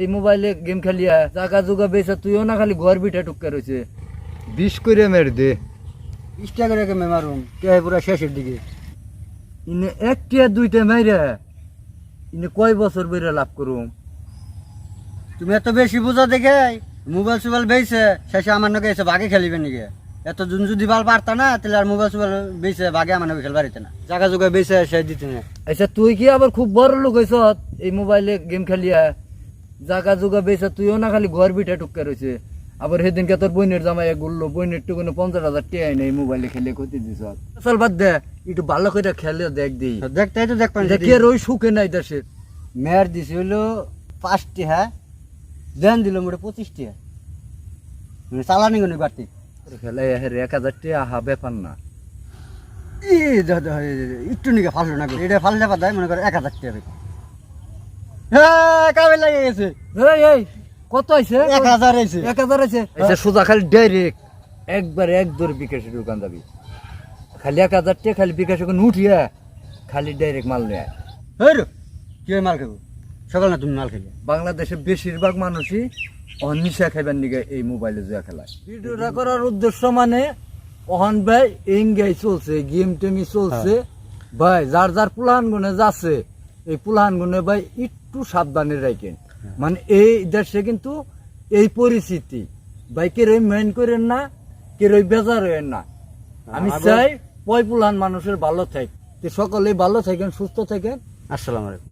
এই মোবাইলে গেম খেলিয়া জাগা জুগা বেচা তুইও না খালি ঘর বিটা টুক্কা রয়েছে বিশ করে মেরে দে। বিশ টাকা রেখে মারুম কে পুরা শেষের দিকে। ইনে একটা দুইটা মাইরা ইনে কয় বছর বেড়ে লাভ করুম? তুমি এত বেশি বোঝা দেখে মোবাইল সুবাইল বেইছে শেষে আমার নাকি এসে বাগে খেলিবে নাকি? এত জুন যদি বাল পারতা না তাহলে আর মোবাইল সুবাইল বেইছে বাগে আমার নাকি খেলবার না। জায়গা জোগা বেইছে সে দিতে না। আচ্ছা তুই কি আবার খুব বড় লোক হয়েছ এই মোবাইলে গেম খেলিয়া জাগা জুগা বেচা তুইও না খালি ঘর বিটা টুক্কা রয়েছে আবার সেদিনকে তোর বইনের জামাই গুললো বইনের টুকুনে পঞ্চাশ হাজার টিয়াই নেই মোবাইলে খেলে ক্ষতি দিছ। চল বাদ দে একটু ভালো করে খেলে দেখ দিই দেখতে তো দেখ দেখি আর ওই সুখে নাই দেশের। মেয়ার দিছে হইল পাঁচটি হ্যাঁ দেন দিল মোটে পঁচিশটি হ্যাঁ মানে চালানি গনি বাড়তি। খেলে এক হাজার টিয়া আহা ব্যাপার না। ই দে- দে- দে- একটু নিকে ফাললো না এটা ফাল যাবা দেয় মনে করে এক হাজার টাকা বেশি। হ্যাঁ কামে লাগে গেছে। এই এই কত আইছে? এক হাজার এক হাজার আছে আচ্ছা সোজা খালি ডাইরেক্ট একবার এক দর বিকাশে দোকান যাবি। খালি এক হাজার খালি বিকাশে উঠিয়া খালি ডাইরেক্ট মাল নেয় কি মাল খাব? সকাল না তুমি মাল খেলে বাংলাদেশের বেশিরভাগ মানুষই অনিশা খাইবার নিগে এই মোবাইলে জুয়া খেলায়। ভিডিওটা করার উদ্দেশ্য মানে অহন ভাই এঙ্গাই চলছে গেম টেমি চলছে ভাই যার যার প্লান গুনে যাচ্ছে এই পুলাহানগুনে ভাই একটু সাবধানে রাখেন। মানে এই দেশে কিন্তু এই পরিস্থিতি ভাই কেরই মেন করেন না কেরই বেজার হইেন না। আমি চাই পয় পুলাহান মানুষের ভালো থাক। তো সকলেই ভালো থাকেন সুস্থ থাকেন। আসসালামু আলাইকুম।